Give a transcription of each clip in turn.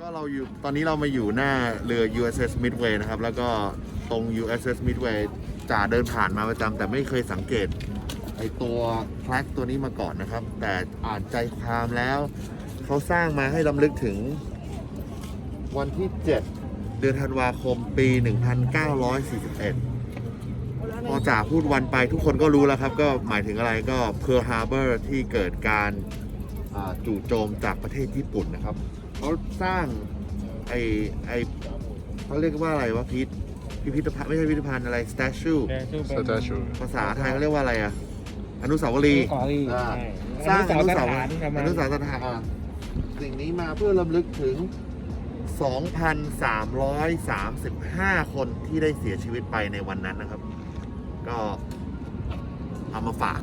ก็เราอยู่ตอนนี้เรามาอยู่หน้าเรือ USS Midway นะครับ แล้วก็ตรง USS Midway จ่าเดินผ่านมาประจำแต่ไม่เคยสังเกตไอตัวแฟลกตัวนี้มาก่อนนะครับ แต่อ่านใจความแล้ว เขาสร้างมาให้ลำลึกถึงวันที่ 7 เดือนธันวาคมปี 1941 พอจ่าพูดวันไปทุกคนก็รู้แล้วครับ ก็หมายถึงอะไรก็ Pearl Harbor ที่เกิดการจู่โจมจากประเทศญี่ปุ่นนะครับ เขาสร้างไอไอเขาเรียกว่าอะไรวะพีทพิพิธภัณฑ์ไม่ใช่พิพิธภัณฑ์อะไร statue สตาชูภาษาไทยเขาเรียกว่าอะไรอะอนุสาวรีย์ขอรีอ่าใช่สร้างอนุสาวฐานรีย์ประมาอณนุสาวรีย์สถานอะสิ่งนี้มาเพื่อลำลึกถึง 2,335 คนที่ได้เสียชีวิตไปในวันนั้นนะครับ ก็เอามาฝาก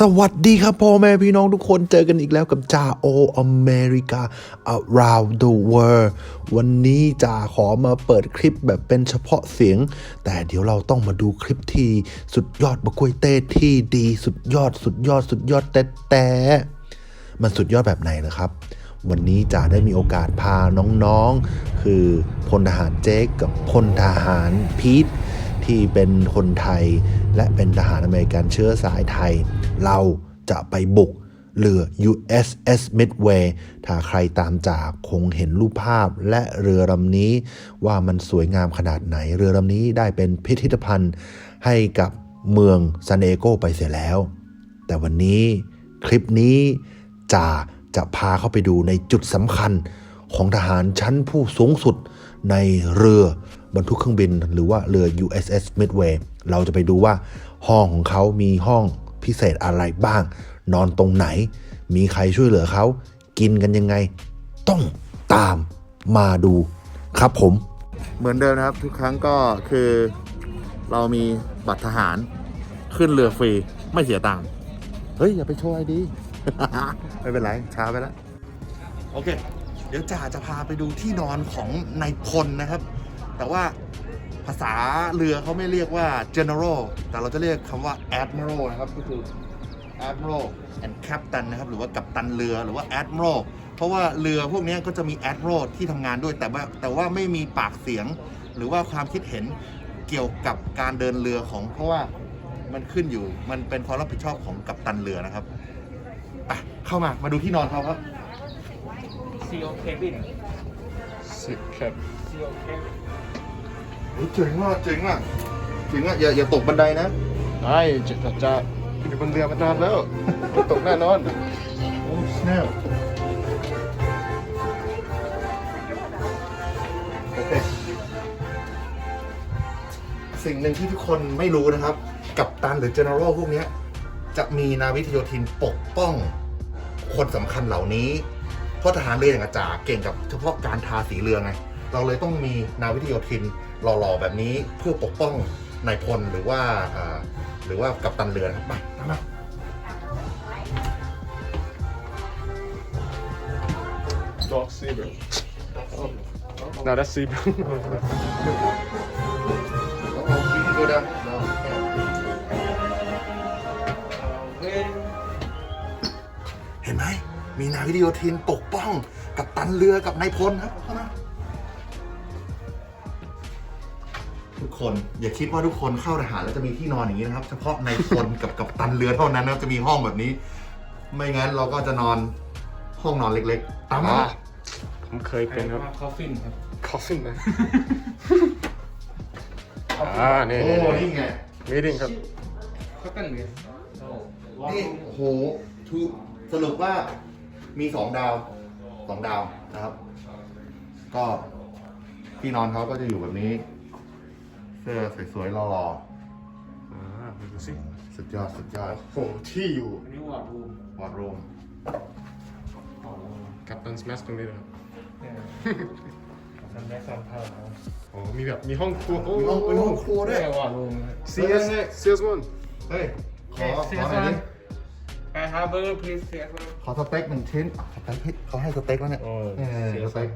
สวัสดีครับพ่อแม่พี่น้องทุกคนเจอกันอีกแล้วกับจ่าโออเมริกา around the world วันนี้จ่าขอมาเปิดคลิปแบบเป็นเฉพาะเสียง แต่เดี๋ยวเราต้องมาดูคลิปที่สุดยอดบะกล้วยเต้ที่ดีสุดยอดสุดยอดสุดยอดแต่แต่มันสุดยอดแบบไหนนะครับ วันนี้จ่าได้มีโอกาสพาน้องๆ คือพลทหารเจ๊กกับพลทหารพีท ที่เป็นคนไทย และเป็นทหารอเมริกันเชื้อสายไทย เราจะไปบุกเรือ USS Midway ถ้าใครตามจากคงเห็นรูปภาพและเรือลำนี้ว่ามันสวยงามขนาดไหน เรือลำนี้ได้เป็นพิพิธภัณฑ์ให้กับเมืองซานเอโกไปเสียแล้ว แต่วันนี้คลิปนี้จ่าจะพาเข้าไปดูในจุดสำคัญของทหารชั้นผู้สูงสุดในเรือ บรรทุกเครื่องบิน หรือว่าเรือ USS Midway เราจะไปดูว่าห้องของเขามีห้องพิเศษอะไรบ้าง นอนตรงไหน มีใครช่วยเหลือเขา กินกันยังไง ต้องตามมาดูครับผม เหมือนเดิมนะครับ ทุกครั้งก็คือเรามีบัตรทหารขึ้นเรือฟรีไม่เสียตังค์เฮ้ย อย่าไปโชว์ไอดี ไม่เป็นไร ช้าไปแล้ว โอเค เดี๋ยวจ่าจะพาไปดูที่นอนของนายพลนะครับ แต่ว่าภาษาเรือเขาไม่เรียกว่า general แต่เราจะเรียกคำว่า admiral นะครับ ก็คือ admiral and captain นะครับ หรือว่ากัปตันเรือหรือว่า admiral เพราะว่าเรือพวกเนี้ยก็จะมี admiral ที่ทำงานด้วยแต่ว่าแต่ว่าไม่มีปากเสียง หรือว่าความคิดเห็นเกี่ยวกับการเดินเรือของ เพราะว่ามันขึ้นอยู่ มันเป็นความรับผิดชอบของกัปตันเรือนะครับไปเข้ามา มาดูที่นอนเขาครับซีโอเเคเฮ้ยเจ๋งว่ะเจ๋งอะเจ๋งอะอย่าอย่าตกบันไดนะได้จะจะจะอยู่บนเรือมานานแล้วไม่ตกแน่นอนโอ้สแนปโอเคสิ่งหนึ่งที่ทุกคนไม่รู้นะครับ กับตันหรือ general พวกเนี้ยจะมีนาวิกโยธินปกป้องคนสำคัญเหล่านี้ เพราะทหารเรืออย่างอาจารย์เก่งกับเฉพาะการทาสีเรือไง เราเลยต้องมีนาวิกโยธินหล่อๆแบบนี้เพื่อปกป้องนายพลหรือว่าอ่าหรือว่ากัปตันเรือนะครับไปตามมาดอกซีเบลน่าได้ซีเบล go down. No. เห็นไหม มีนาวิดีโอทีนปกป้อง กับตันเรือกับนายพลครับ คน อย่าคิดว่าทุกคนเข้าทหารแล้วจะมีที่นอนอย่างนี้นะครับ เฉพาะนายพลกับกับตันเรือเท่านั้นนะจะมีห้องแบบนี้ ไม่งั้นเราก็จะนอนห้องนอนเล็กๆ ตามมาผมเคยเป็นครับคอฟฟินครับคอฟฟินนะอ่านี่โอ้นี่นี่ไงมีดิ้งครับก็ตั้งเรือนี่โอ้โหทุสรุปว่ามีสองดาวสองดาวนะครับ ก็ที่นอนเขาก็จะอยู่แบบนี้ เสื้อสวยๆหล่ออ่าดูสิๆสุดยอดสุดยอดโอ้โหที่อยู่อันนี้วอร์ดรูมวอดรูมอ๋อกับตันสแมสตรงนี้เลยครับเนี่ยซันแบ็กซันเพาโอ้มีแบบมีห้องครัวโอ้มีห้องเป็นห้องครัวด้วยเนี่ยวอร์ดรูมเซียสเซียสวันเฮ้ย ขอเซีขยอสหน่อยวัดินไอฮาร์เบอร์พลีสเซียสวันขอสเต็กหนึ่งชิ้นอะสเต็กให้เขาให้สเต็กแล้วเนี่ยโอ้เออสเต็ก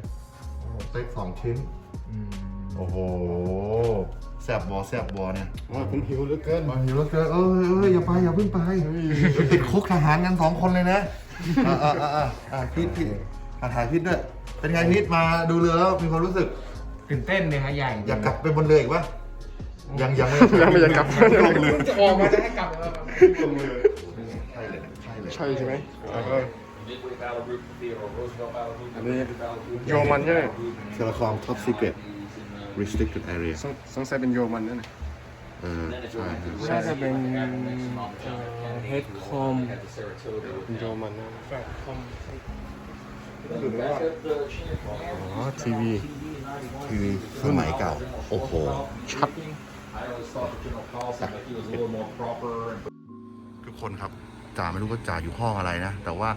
โอ้โหสเต็กสองชิ้น โอ้โหแซ่บบอแซ่บบอเนี่ยโอ้ยผมหิวเหลือเกินมาหิวแล้วเกินเออเอออย่าไปอย่าเพิ่งไปเดี๋ยวติดคุกทหารกันสองคนเลยนะอ่าอ่าอ่าอ่าอ่าพี่พี่อ่าถ่ายพี่ด้วย เป็นไงนิดมาดูเรือแล้วมีความรู้สึก ตื่นเต้นเลยฮะใหญ่อยากกลับไปบนเรืออีกปะยังยังไม่ยังไม่อยากกลับ ลงเรือจะออกมาจะให้กลับแล้วลงเรือใช่เลยใช่เลยใช่ใช่ไหมเอออันนี้โยมันใช่ไหมเทเลคอม top secret restricted area สงสงสัยเป็นโยมันนั่นน่ะเออใช่ครับ น่าจะเป็นเฮดคอมเป็นโยมันนะอ๋อทีวีทีวีสมัยเก่า โอ้โห ชัด ทุกคนครับจ่าไม่รู้ว่าจ่าอยู่ห้องอะไรนะ แต่ว่า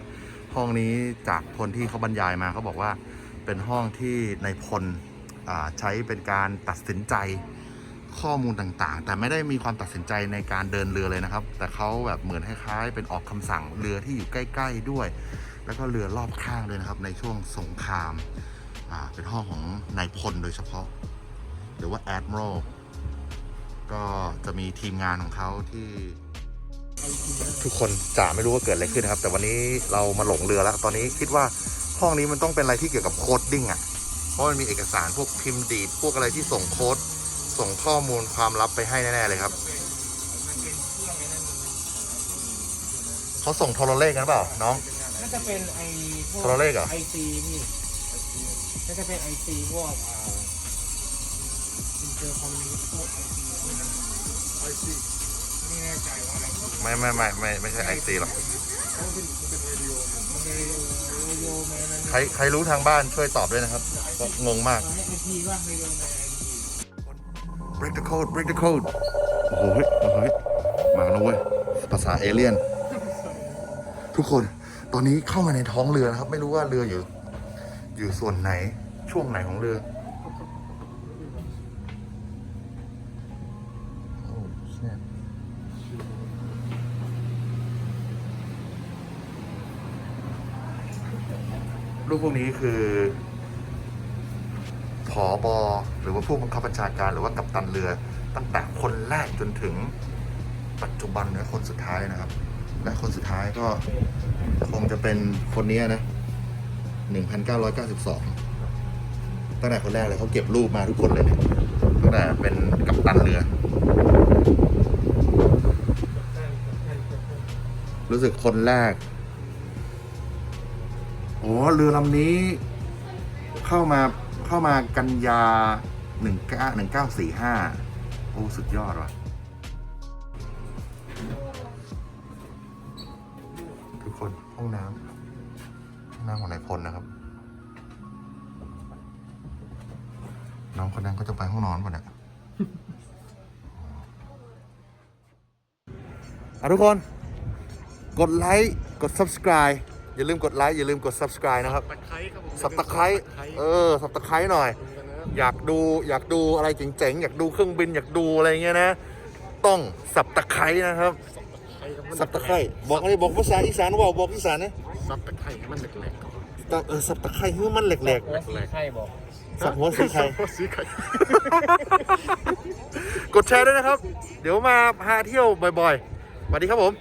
ห้องนี้จากคนที่เขาบรรยายมาเขาบอกว่าเป็นห้องที่ในายพลอ่า ใช้เป็นการตัดสินใจข้อมูลต่างๆ แต่ไม่ได้มีความตัดสินใจในการเดินเรือเลยนะครับ แต่เขาแบบเหมือนคล้ายๆ เป็นออกคำสั่งเรือที่อยู่ใกล้ ๆด้วย แล้วก็เรือรอบข้างด้วยนะครับ ในช่วงสงครามาเป็นห้องของนายพลโดยเฉพาะ หรือว่า admiral ก็จะมีทีมงานของเขาที่ ทุกคนจ่าไม่รู้ว่าเกิดอะไรขึ้นนะครับ แต่วันนี้เรามาหลงเรือแล้ว ตอนนี้คิดว่าห้องนี้มันต้องเป็นอะไรที่เกี่ยวกับโคดดิ้งอะ ราะมันมีเอกสารพวกพิมพ์ดีดพวกอะไรที่ส่งโค้ดส่งข้อมูลความลับไปให้แน่ๆเลยครับเขาส่งโทรเลขกันเปล่าน้อง น่าจะเป็นไอพวกโทรเลขเหรอ ไอซีพี่น่าจะเป็นไอซีพวกอ่าอินเตอร์คอมมิวนิสต์พวกไอซีไม่แน่ใจว่าอะไรไม่ไม่ไม่ไม่ไม่ใช่ไอซีหรอก มันเป็นเรดิโอมันเป็นเรดิโอ ใครใครรู้ทางบ้านช่วยตอบด้วยนะครับงงมาก break the code break the code โอ้โหเฮ้ยโอ้โหมาแล้วเว้ยภาษาเอเลี่ยน ทุกคนตอนนี้เข้ามาในท้องเรือนะครับ ไม่รู้ว่าเรืออยู่ อยู่ส่วนไหนช่วงไหนของเรือ รูปพวกนี้คือผอบอหรือว่าผู้บังคับบัญชาการหรือว่ากัปตันเรือ ตั้งแต่คนแรกจนถึงปัจจุบันและคนสุดท้ายนะครับ และคนสุดท้ายก็คงจะเป็นคนนี้นะ 1992 ตั้งแต่คนแรกเลยเขาเก็บรูปมาทุกคนเลยเนี่ยตั้งแต่เป็นกัปตันเรือ รู้สึกคนแรก โอ้เรือลำนี้เข้ามาเข้ามากันยาหนึ่งเก้าหนึ่งเก้าสี่ห้าโอ้สุดยอดว่ะ ทุกคนห้องน้ำห้องน้ำของนายพลนะครับ น้องคนนั้นก็จะไปห้องนอนป่ะเนี่ยอะทุกคน กดไลค์ กด subscribe อย่าลืมกดไลค์อย่าลืมกด subscribe นะครับ ตะไคร้ครับผมสับตะไคร้เออ สับตะไคร้หน่อย อยากดูอยากดูอะไรเจ๋งๆ อยากดูเครื่องบินอยากดูอะไรเงี้ยนะ ต้องสับตะไคร้นะครับ สับตะไคร้บอกอะไรบอกภาษาอีสานว่าบอกอีสานนะซับตะไคร้ให้มันแหลกๆก่อนตะเออสับตะไคร้ให้มันแหลกหัวสีไข่บอกๆสับหัวสีไข่ซับสีไข่ กดแชร์ด้วยนะครับ เดี๋ยวมาพาเที่ยวบ่อยๆสวัสดีครับผม